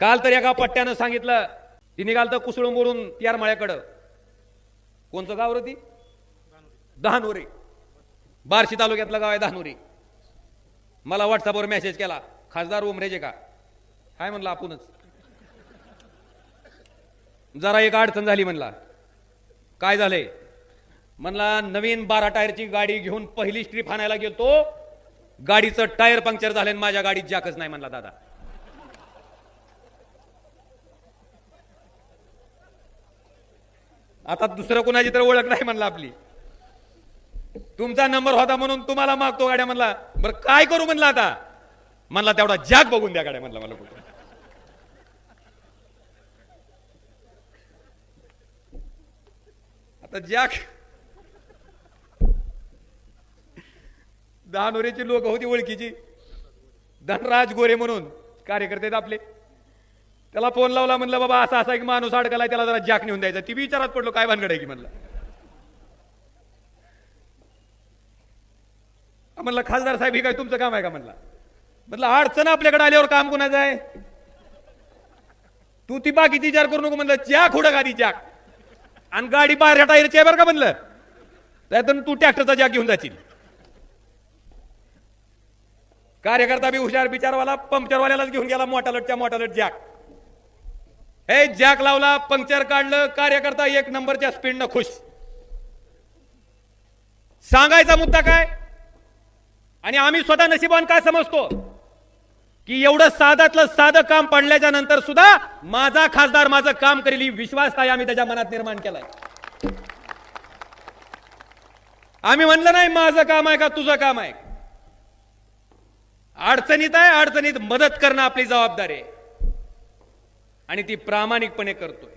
काल तर एका पट्ट्यानं सांगितलं ती निघाल तर कुसळून बोलून तियार माळ्याकडं. कोणचं गाव रे ती? दहानुरी बार्शी तालुक्यातलं गाव आहे दहानुरी मला व्हॉट्सअपवर मेसेज केला खासदार उमरेजे का? हाय म्हणलं आपणच. जरा एक अडचण झाली म्हणला. काय झालंय? म्हणला नवीन बारा टायरची गाडी घेऊन पहिली स्ट्रीप आणायला गेलो गाडीचं टायर पंक्चर झालं माझ्या गाडीत जॅकच नाही म्हणला दादा. आता दुसरं कोणाची तर ओळख नाही म्हणला आपली. तुमचा नंबर होता म्हणून तुम्हाला मागतो गाड्या म्हणला. बरं काय करू म्हणला आता? म्हणला तेवढा जॅक बघून द्या गाड्या म्हणला मला कुठं. आता जॅक दहानोरीची लोक होती ओळखीची. धनराज गोरे म्हणून कार्यकर्ते आहेत आपले. त्याला फोन लावला म्हणलं बाबा असा असा एक माणूस अडकलाय त्याला जरा जॅक नेऊन द्यायचा. ती विचारात पडलो काय भानगड आहे की? म्हणलं. म्हणलं खासदार साहेब हे काय तुमचं काम आहे का? म्हणला. म्हटलं अडचण आपल्याकडे आल्यावर काम कोणाचं आहे? तू ती बाकीची विचार करू नको म्हणलं. जॅक उडक आधी जॅक आणि गाडी बाहेर टायरची आहे बरं का? म्हणलं. त्यातून तू ट्रॅक्टरचा जॅक घेऊन जाशील. कार्यकर्ता बी हुशार बिचारवाला पंक्चरवाल्यालाच घेऊन गेला मोठा लटच्या मोठा लट जॅक. हे जॅक लावला पंक्चर काढलं कार्यकर्ता एक नंबरच्या स्पीडनं खुश. सांगायचा मुद्दा काय? आणि आम्ही स्वतः नशिबान काय समजतो? की एवढं साधातलं साधं काम पडल्याच्या नंतर सुद्धा माझा खासदार माझं काम करेल ही विश्वास काय आम्ही त्याच्या मनात निर्माण केलाय. आम्ही म्हणलं नाही माझं काम आहे का तुझं काम आहे? अडचणीत आहे अडचणीत मदत करणं आपली जबाबदारी आहे. आणि ती प्रामाणिकपणे करतोय.